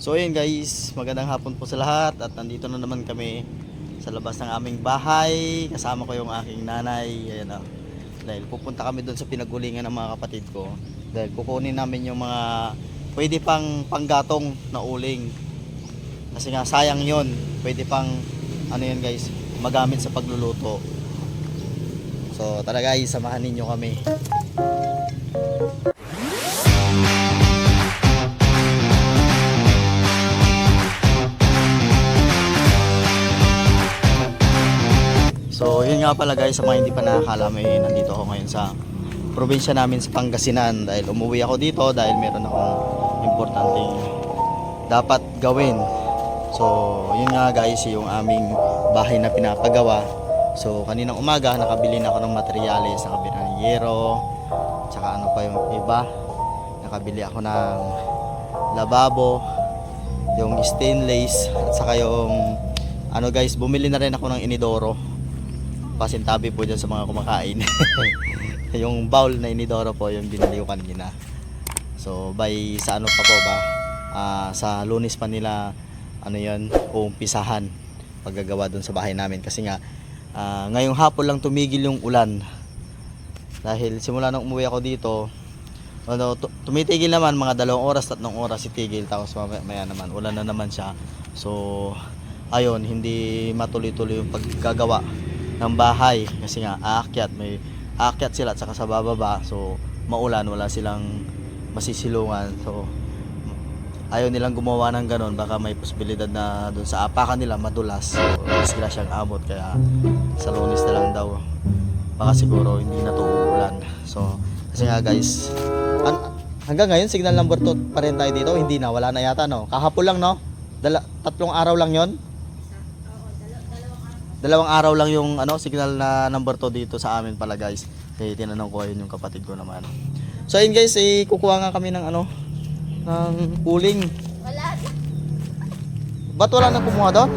So ayun guys, magandang hapon po sa lahat at nandito na naman kami sa labas ng aming bahay. Kasama ko yung aking nanay. Ayan ah. Dahil pupunta kami doon sa pinagulingan ng mga kapatid ko. Dahil kukunin namin yung mga pwede pang panggatong na uling. Kasi nga sayang yon Pwede pang ano yan guys, magamit sa pagluluto. So tara guys, samahan ninyo kami. Nga pala guys, sa mga hindi pa nakakala may nandito ako ngayon sa probinsya namin sa Pangasinan dahil umuwi ako dito dahil meron akong importanteng dapat gawin. So yun nga guys, yung aming bahay na pinapagawa. So kaninang umaga nakabili na ako ng materyales, nakabili ng yero, tsaka ano pa yung iba. Nakabili ako ng lababo, yung stainless, at saka yung ano guys, bumili na rin ako ng inidoro pasintabi po dyan sa mga kumakain. yung bowl na inidoro po, yung binili ko kanina. So, by sa ano pa po ba, ah, sa lunes pa nila, ano yun, uumpisahan paggagawa dun sa bahay namin. Kasi nga, ah, ngayong hapon lang tumigil yung ulan. Dahil simula nung umuwi ako dito, ano, tu- tumitigil naman mga dalawang oras, tatlong oras itigil. Tapos mamaya maya naman, ulan na naman siya. So, ayun, hindi matuloy-tuloy yung paggagawa ng bahay. Kasi nga aakyat may aakyat sila at saka sa bababa. So maulan wala silang masisilungan. So ayaw nilang gumawa ng ganun. Baka may posibilidad na doon sa apakan nila madulas. So disgrasyang amot kaya sa lunis na lang daw. Baka siguro hindi na to uulan. So kasi nga guys an- hanggang ngayon signal number 2 pa rin tayo dito. Hindi na wala na yata no? Kahapon lang no? Dala, tatlong araw lang yon dalawang araw lang yung ano signal na number 2 dito sa amin pala guys kaya tinanong ko ayun yung kapatid ko naman so ayun guys eh, kukuha nga kami ng ano ng uling Wala. ba't wala nang kumuha doon?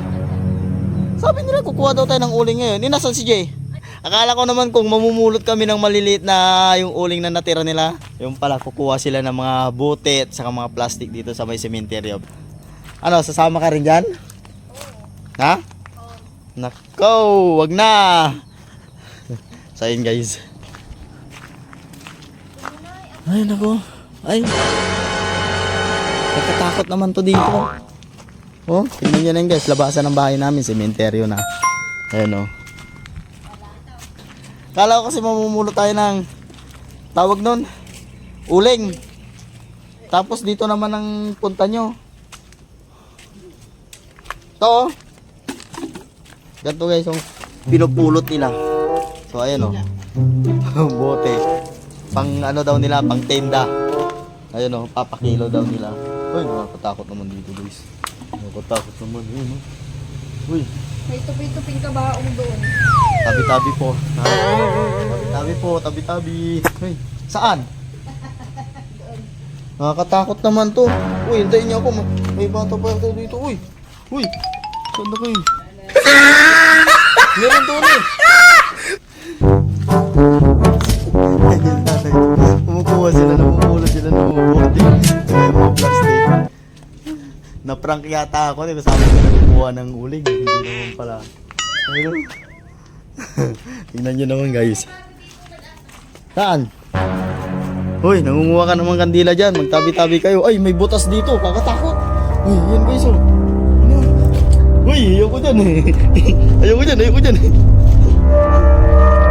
sabi nila kukuha daw tayo ng uling ngayon inasan si Jay? akala ko naman kung mamumulot kami ng maliliit na yung uling na natira nila yung pala kukuha sila ng mga butit saka mga plastic dito sa may cementerio ano sasama ka rin dyan? ha? Nako, wag na. So ayun guys. Ay nako. Ay. Nakatakot naman to dito. Oh, tingnan niyo lang guys, labasan ng bahay namin, sementeryo na. Ayun oh. Kala ko kasi mamumulo tayo ng tawag nun, uling. Tapos dito naman ang punta nyo. Ito oh. Ganito guys, yung pinupulot nila. So ayan oh. Bote. Pang ano daw nila, pang tenda. Ayun oh, papakilo daw nila. Uy, nakakatakot naman dito guys. Nakakatakot naman. Ayun oh. Uy, May tupi-tuping kabaong doon. tabi-tabi po. Tabi-tabi po, tabi-tabi. Uy, saan? Nakakatakot naman to. Uy, hintayin niyo ako. Ma- May bata pa ako dito. Uy, uy, saan na kayo? Meron doon eh. Ayun, tatay. Kumukuha sila, namumulot sila bote. Ay, mga plastic. Na-prank yata ako. Di ba sabi ko kumukuha ng uling. Hindi naman pala. Ayun. Tingnan nyo naman guys. Saan? Hoy, nangunguha ka naman kandila dyan. Magtabi-tabi kayo. Ay, may butas dito. Kakatakot. Uy, yan guys oh. Uy, ayoko dyan eh. ayoko dyan, ayoko dyan eh.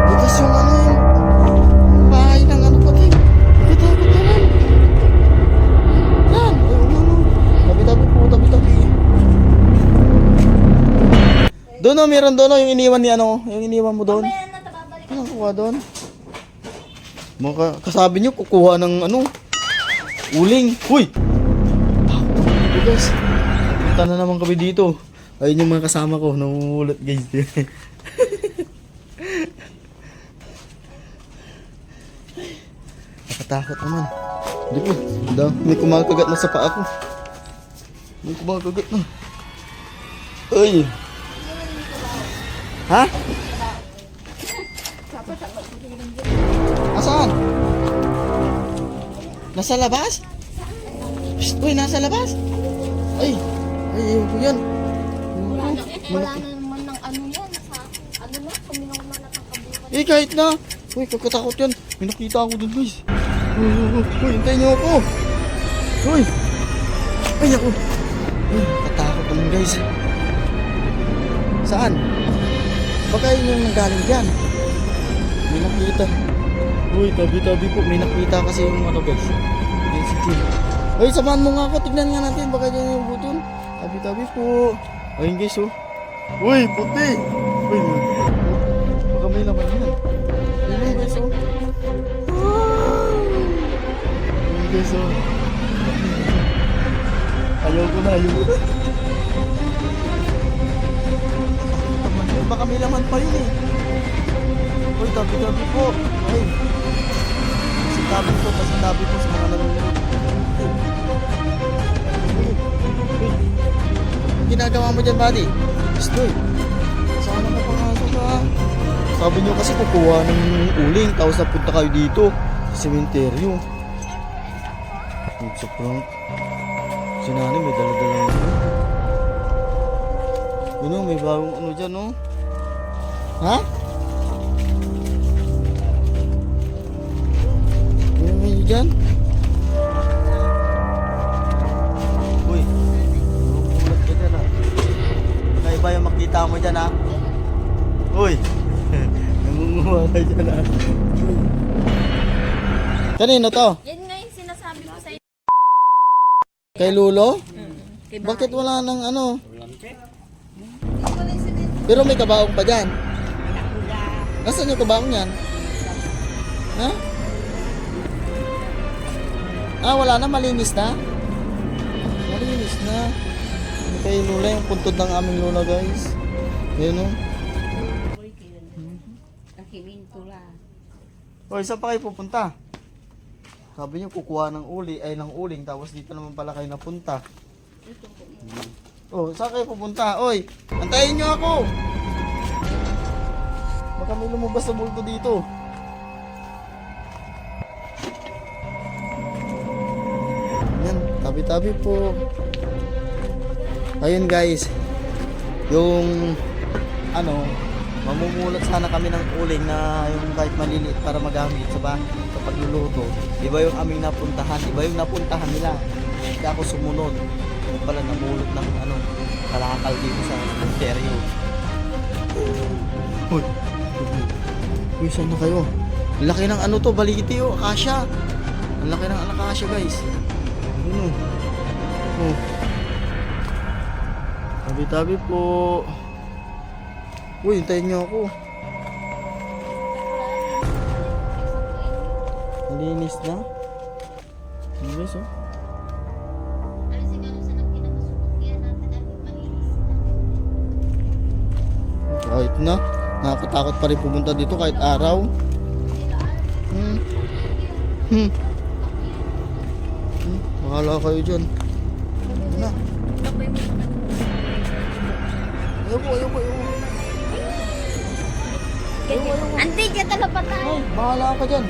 Butas yung ano yung bahay ng ano pati. Nakatakot naman. Yan, ayoko ano. Tabi-tabi po, tabi-tabi. Doon oh, meron doon oh, yung iniwan ni ano, yung iniwan mo doon. Na. Ano kukuha doon? Mga kasabi nyo, kukuha ng ano, uling. Uy! Ako guys. Punta na naman kami dito. Ayun yung mga kasama ko, namumulot guys. Nakatakot naman. Hindi ko, daw, may kumakagat na sa paa ko. May kumakagat na. Ay! Ha? Nasaan? Nasa labas? Uy, nasa labas? Ay! Ay, ayaw ko yan. Wala, na, na naman ng ano yan. Sa, ano na, kuminong man at ang kabukan. Eh, kahit na. Uy, kakatakot yan. May nakita ako dun, guys. Uy, hintayin niyo ako. Uy! Ay, ako. Uy, katakot naman, guys. Saan? Baka yun yung nanggaling dyan. May nakita. Uy, tabi-tabi po. May nakita kasi yung ano, guys. Yung si Jim. Uy, samahan mo nga ako. Tignan nga natin. Baka dyan yung buton. Tabi-tabi po. Ayun, guys, oh. Uy, puti. Uy, baka may laman yan. Ayun, guys, oh. Ayun, guys, oh. Ayaw ko na, ayaw ko na. Baka may laman pa yun eh. Uy, tabi-tabi po. Ay. Pasintabi po, pasintabi po ginagawa mo dyan, buddy? Stoy. Sana na pangasok ka. Sabi niyo kasi kukuha ng uling, tapos napunta kayo dito sa sementeryo. Sa prank. Si nanay may dala-dala ng ano. Yun oh, may bagong ano dyan, no? Ha? Ano may dyan? Makita mo dyan, ha? Uy, nangunguha ka dyan, ha? Kanino to? Yan nga yung sinasabi ko sa inyo. Kay Lulo? Kay Bakit wala nang ano? Pero may kabaong pa dyan. Nasaan yung kabaong yan? Ha? Ah, wala na. Malinis na? Malinis na. Kay Lula, yung puntod ng aming Lula, guys. Ayun, oh. Hoy, saan pa kayo pupunta? Sabi niyo kukuha ng uli, ay ng uling, tapos dito naman pala kayo napunta. Oh, saan kayo pupunta? Oy, antayin niyo ako! Baka may lumabas na bulto dito. Yan, tabi-tabi po. Ayun guys, yung ano, mamumulot sana kami ng uling na yung kahit maliliit para magamit sa ba sa pagluluto. Iba yung aming napuntahan, iba yung napuntahan nila. Kaya ako sumunod. Yung pala namulot ng ano, kalakal dito sa cemetery. Uy. Uy, saan na kayo? Ang laki ng ano to, baliti oh, akasya. Ang laki ng akasya guys. Ano? Oh. Tabi-tabi po. Uy, hintayin niyo ako. Malinis na. Guys, oh? Kahit na. Nakakatakot pa rin pumunta dito kahit araw. Hmm. Hmm. Hmm. Bahala kayo dyan. Ayoko, ayoko, ayoko. Ante, dyan tala pa tayo. Ay, bahala ka dyan.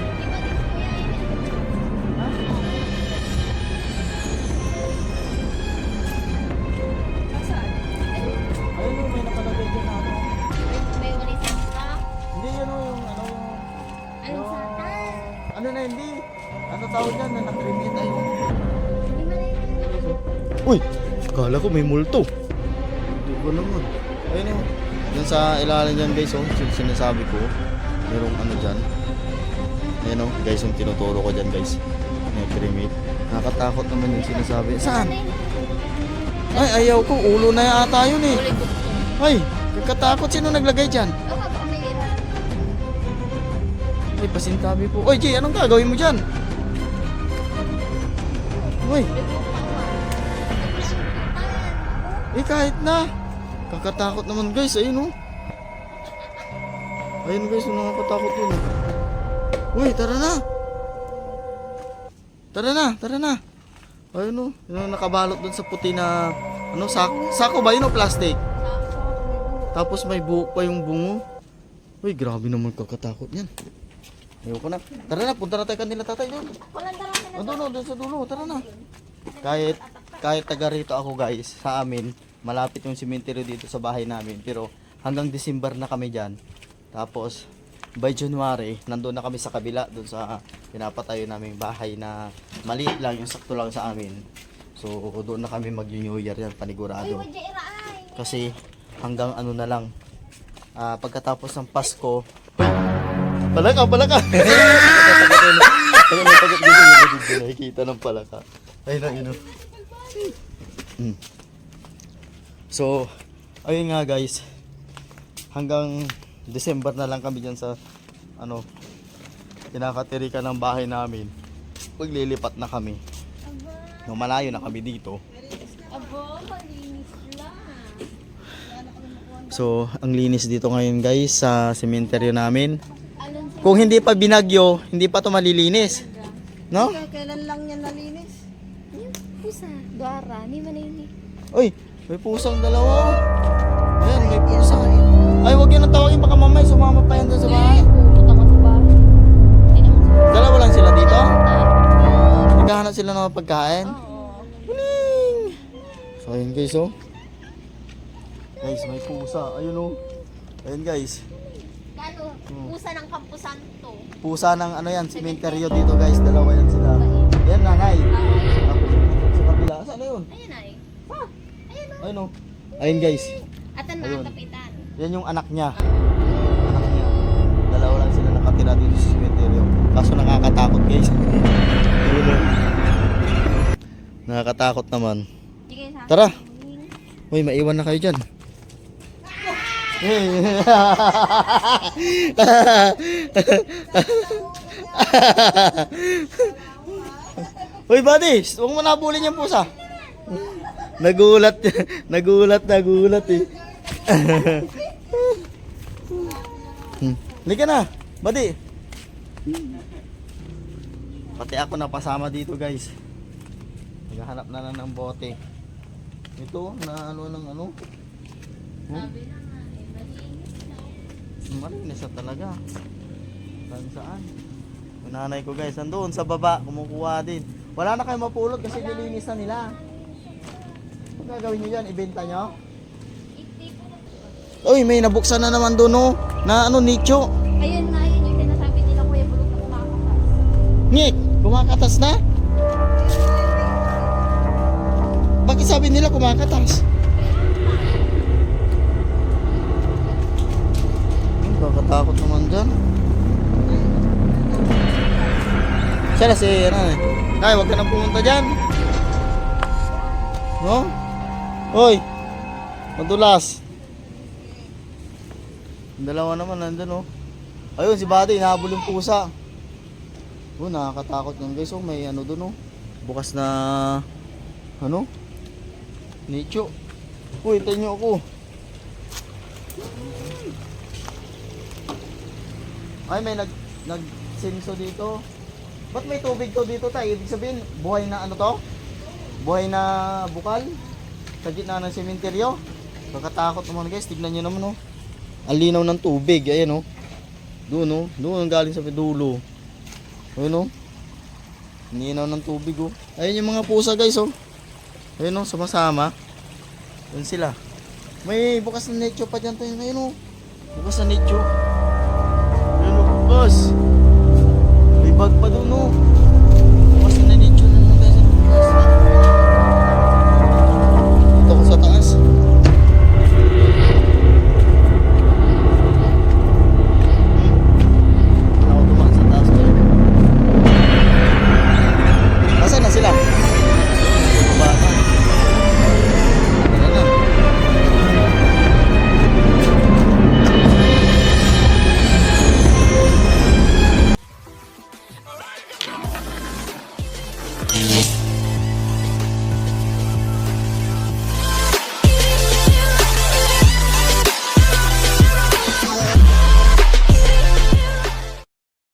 Ayun o, may nakalagay dyan na ano. May walisan ka. Hindi, ano yung, ano yung, Anong sata? ano na hindi. Ano tawag dyan na nakrimit ay. Hindi mo na yun. Uy, kala ko may multo. Hindi ko naman. Ayun o. Yan sa ilalim dyan guys, oh, sin- sinasabi ko, merong ano dyan. Ayan o, guys, yung tinuturo ko dyan guys. May pyramid. Nakakatakot naman yung sinasabi. Saan? Ay, ayaw ko. Ulo na yata yun eh. Ay, kakatakot. Sino naglagay dyan? Ay, pasintabi po. Oy, Jay, anong gagawin mo dyan? Uy, eh kahit na. Kakatakot naman guys, ayun oh. Ayun guys, yung nakakatakot yun. oh. Uy, tara na. Tara na, tara na. Ayun oh, yung nakabalot dun sa puti na, ano, sak sako ba yun o plastic? Tapos may buhok pa yung bungo. Uy, grabe naman kakatakot yan. Ayoko na. Tara na, punta na tayo kanila tatay doon. Walang darami na. Doon, o, doon sa dulo, tara na. Kahit kahit taga rito ako guys, sa amin, malapit yung cemetery dito sa bahay namin. Pero hanggang December na kami dyan. Tapos, by January, nandun na kami sa kabila, dun sa pinapatayo naming bahay na maliit lang, yung sakto lang sa amin. So, doon na kami mag-New Year yan, panigurado. Kasi hanggang ano na lang, ah, pagkatapos ng Pasko, palaka, palaka! Nakikita ng palaka. Ay na, ino. Hmm. So, ayun nga guys, hanggang December na lang kami dyan sa, ano, kinakatirika ng bahay namin. Paglilipat na kami. No, malayo na kami dito. So, ang linis dito ngayon guys sa sementeryo namin. Kung hindi pa binagyo, hindi pa to malilinis. No? Kailan lang yan nalinis? yung pusa. Dwara, ni man yun eh. Uy, may pusang dalawa. Ayan, may pusa. Ay, wag yun ang tawagin. Baka mamay sumama pa yan doon sa bahay. Dalawa lang sila dito. Ah, Naghahanap sila ng pagkain. Huling! So, ayun guys, oh. Guys, may pusa. Ayun, oh. Ayun guys. Kano, pusa ng Campo Santo. Pusa ng ano yan, sementeryo dito guys. Dalawa yan sila. Yan, nanay. Tapos, sa kabila. Saan na yun? Ayun ay. Oh, ayun o. Ayun, oh. Ayun guys. At ang Ayun. mga kapitan. Yan yung anak niya. Anak niya. Dalawa lang sila nakatira dito sa cemetery. Kaso nakakatakot guys. Ayun o. Nakakatakot naman. Tara. Uy, maiwan na kayo dyan. Uy, buddy, huwag mo nabulin yung pusa. Nagulat, nagulat, nagulat eh. Hmm. Halika na, buddy. Pati ako napasama dito guys. Naghahanap na lang ng bote. Ito, na ano ng ano. Hmm? Malinis na talaga. Saan saan. Yung nanay ko guys, andun sa baba, kumukuha din. Wala na kayo mapulot kasi nilinis na nila. Gagawin nyo dyan? Ibenta nyo? Uy, may nabuksan na naman doon oh. Na ano, nicho. Ayun na, yun yung sinasabi nila Kuya Bulog na kumakatas. Nick, kumakatas na? Bakit sabi nila kumakatas? Hmm, kakatakot naman dyan. Siya na si, ano eh. Ay, huwag ka nang pumunta dyan. No? Hoy! Madulas. Dalawa naman nandun oh. Ayun, si Buddy, nahabol yung pusa. Oh, nakakatakot yan guys. Oh, may ano doon oh. Bukas na ano? Nicho. Uy, niyo ako. Ay, may nag nagsinso dito. Ba't may tubig to dito tayo? Ibig sabihin, buhay na ano to? Buhay na bukal? Sa gitna ng sementeryo? Nakakatakot naman guys. Tignan niyo naman oh. Ang linaw ng tubig. Ayan oh. Doon oh. Doon ang galing sa dulo. Ayun oh. Ninaw ng tubig oh. Ayun yung mga pusa guys oh. Ayun oh, sama-sama. Ayun sila. May bukas na nicho pa dyan tayo. Ayun oh. Bukas na nicho. Ayun oh, bukas. May bag pa doon oh.